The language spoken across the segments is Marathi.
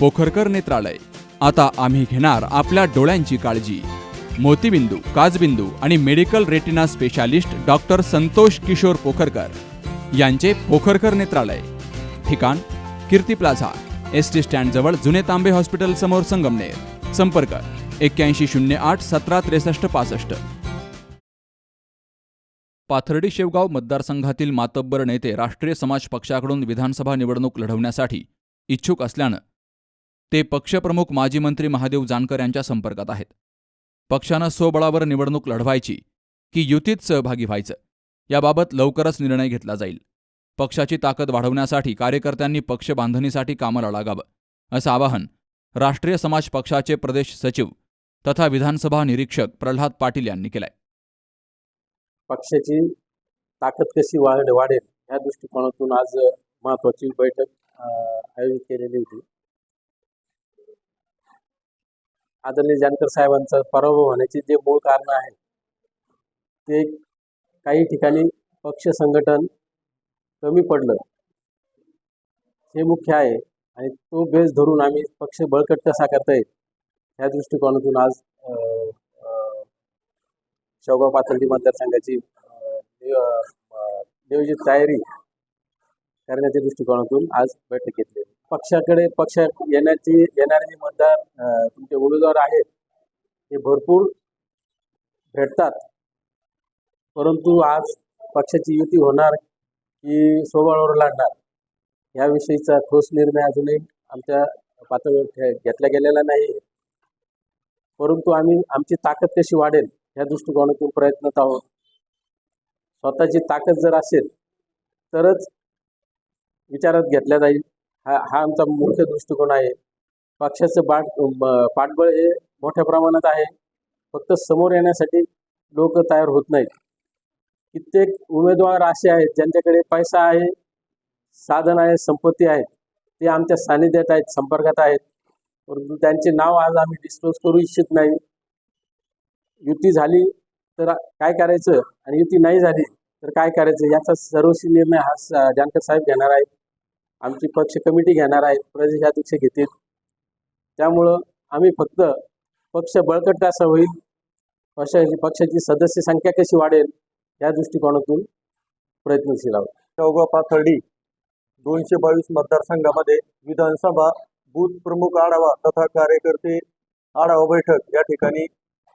पोखरकर नेत्रालय. आता आम्ही घेणार आपल्या डोळ्यांची काळजी. मोतीबिंदू काजबिंदू आणि medical retina specialist doctor Santosh Kishor Pokharkar यांचे पोखरकर नेत्रालय. ठिकाण कीर्ती प्लाझा एस टी स्टँडजवळ जुने तांबे हॉस्पिटल समोर संगमनेर. संपर्क एक्क्याऐंशी शून्य आठ सतरा त्रेसष्ट पासष्ट. पाथर्डी शेवगाव मतदारसंघातील मातब्बर नेते राष्ट्रीय समाज पक्षाकडून विधानसभा निवडणूक लढवण्यासाठी इच्छुक असल्यानं ते पक्षप्रमुख माजी मंत्री महादेव जानकर यांच्या संपर्कात आहेत. पक्षानं स्वबळावर निवडणूक लढवायची की युतीत सहभागी व्हायचं याबाबत लवकरच निर्णय घेतला जाईल. पक्षाची ताकद वाढवण्यासाठी कार्यकर्त्यांनी पक्ष बांधणीसाठी कामाला लागावं असं आवाहन राष्ट्रीय समाज पक्षाचे प्रदेश सचिव तथा विधानसभा निरीक्षक प्रल्हाद पाटील यांनी केलंय. पक्षाची ताकद कशी वाढ वाढेल या दृष्टिकोनातून आज महत्वाची बैठक आयोजित केलेली होती. आदरणीय जानकर साहेबांचा पराभव होण्याचे जे मूळ कारण आहे ते काही ठिकाणी पक्ष संघटन कमी पडलं. हे मुख्य आहे आणि तो बेस धरून आम्ही पक्ष बळकट कसा करता येईल ह्या दृष्टिकोनातून आज शेवगाव पाथर्डी मतदारसंघाची नियोजित तयारी करण्याच्या दृष्टिकोनातून आज बैठक घेतली पक्षाकडे पक्ष येण्याची येणारे जे मतदार तुमचे उमेदवार आहेत ते भरपूर भेटतात. परंतु आज पक्षाची युती होणार की स्वबळावर लढणार याविषयीचा ठोस निर्णय अजूनही आमच्या पातळीवर घेतला गेलेला नाही. परंतु आम्ही आमची ताकद कशी वाढेल या दृष्टिकोनातून प्रयत्नत आहोत. स्वतःची ताकद जर असेल तरच विचारात घेतल्या जाईल. हा हा आमचा मुख्य दृष्टिकोन आहे. पक्षाचं बाट पाठबळ हे मोठ्या प्रमाणात आहे. फक्त समोर येण्यासाठी लोक तयार होत नाहीत. कित्येक उमेदवार असे आहेत ज्यांच्याकडे पैसा आहे साधन आहे संपत्ती आहे ते आमच्या सानिध्यात आहेत संपर्कात आहेत. परंतु त्यांचे नाव आज आम्ही डिस्क्लोज करू इच्छित नाही. युती झाली तर काय करायचं? आणि युती नाही झाली तर काय करायचं? याचा सर्वस्वी निर्णय हा स- जानकर साहेब घेणार आहेत. आमची पक्ष कमिटी घेणार आहेत प्रदेशाध्यक्ष घेतील. त्यामुळं आम्ही फक्त पक्ष बळकट कसा होईल पक्षाची पक्षाची सदस्य संख्या कशी वाढेल या दृष्टिकोनातून प्रयत्नशील आहोत. चौगा पाथर्डी दोनशे बावीस मतदारसंघामध्ये विधानसभा बूथ प्रमुख आढावा तथा कार्यकर्ते आढावा बैठक या ठिकाणी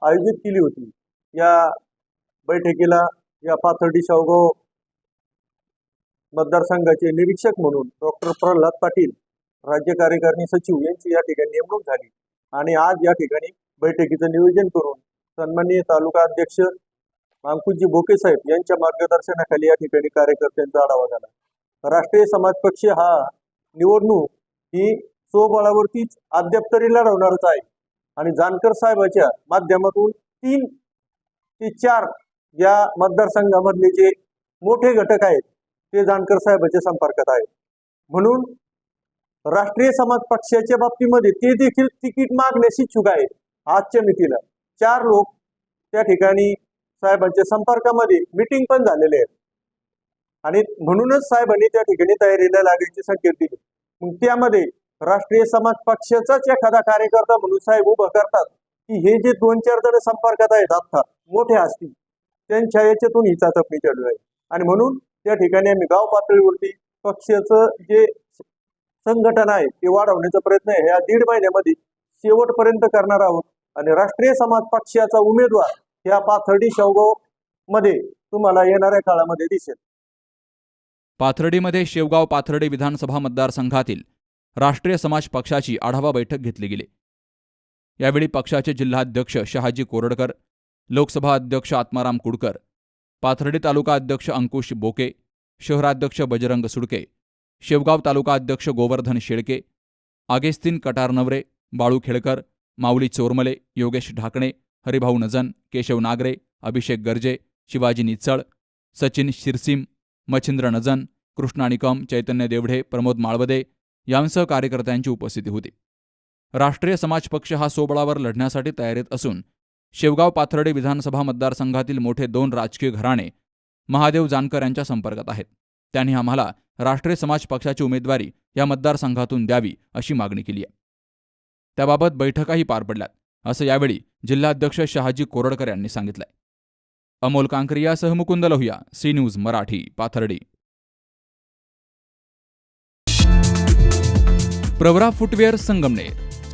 आयोजित केली होती. या बैठकीला या पाथर्डी शावगाव मतदारसंघाचे निरीक्षक म्हणून डॉक्टर प्रल्हाद पाटील राज्य कार्यकारिणी सचिव यांची या ठिकाणी नेमणूक झाली. आणि आज या ठिकाणी बैठकीचं नियोजन करून सन्माननीय तालुका अध्यक्ष अंकुशजी बोके साहेब यांच्या मार्गदर्शनाखाली या ठिकाणी कार्यकर्त्यांचा आढावा झाला. राष्ट्रीय समाज पक्ष हा निवडणूक ही स्वबळावरतीच अद्याप तरी लढवणारच आहे. आणि जानकर साहेबाच्या माध्यमातून तीन ते चार या मतदारसंघामधले जे मोठे घटक आहेत ते जानकर साहेबाच्या संपर्कात आहेत म्हणून राष्ट्रीय समाज पक्षाच्या बाबतीमध्ये ते देखील तिकीट मागण्यास इच्छुक आहे आजच्या मितीला. चार लोक त्या ठिकाणी साहेबांच्या संपर्कामध्ये मिटिंग पण झालेले आहेत. आणि म्हणूनच साहेबांनी त्या ठिकाणी तयारीला लागायचे संकेत दिले. मग त्यामध्ये राष्ट्रीय समाज पक्षाचाच एखादा कार्यकर्ता म्हणून साहेब उभं करतात की हे जे दोन चार जण संपर्कात आहेत आता मोठे असतील त्यांच्या याच्यातून ही चाचपणी चालू आहे आणि म्हणून त्या ठिकाणी आम्ही गाव पातळीवरती पक्षाचं जे संघटन आहे ते वाढवण्याचा प्रयत्न आहे. या दीड महिन्यामध्ये शेवटपर्यंत करणार आहोत. आणि राष्ट्रीय समाज पक्षाचा उमेदवार ह्या पाथर्डी शेवगावमध्ये तुम्हाला येणाऱ्या काळामध्ये दिसेल. पाथर्डीमध्ये शेवगाव पाथर्डी विधानसभा मतदारसंघातील राष्ट्रीय समाज पक्षाची आढावा बैठक घेतली गेली. यावेळी पक्षाचे जिल्हाध्यक्ष शहाजी कोरडकर लोकसभा अध्यक्ष आत्माराम कुडकर पाथर्डी तालुका अध्यक्ष अंकुश बोके शहराध्यक्ष बजरंग सुडके शेवगाव तालुका अध्यक्ष गोवर्धन शेळके आगेस्तीन कटारनवरे बाळू खेळकर माऊली चोरमले योगेश ढाकणे हरिभाऊ नजन केशव नागरे अभिषेक गर्जे शिवाजी निचळ सचिन शिरसीम मच्छिंद्र नजन कृष्णा निकम चैतन्य देवढे प्रमोद माळवदे यांसह कार्यकर्त्यांची उपस्थिती होती. राष्ट्रीय समाज पक्ष हा सोबळावर लढण्यासाठी तयारीत असून शेवगाव पाथर्डे विधानसभा मतदारसंघातील मोठे दोन राजकीय घराणे महादेव जानकर यांच्या संपर्कात आहेत. त्यांनी आम्हाला राष्ट्रीय समाज पक्षाची उमेदवारी या मतदारसंघातून द्यावी अशी मागणी केली आहे. त्याबाबत बैठकाही पार पडल्यात असं यावेळी जिल्हाध्यक्ष शहाजी कोरडकर यांनी सांगितलंय. Amol कांकरियासह Mukund Lohiya C News Marathi Pathardi. Pravara footwear Sangamner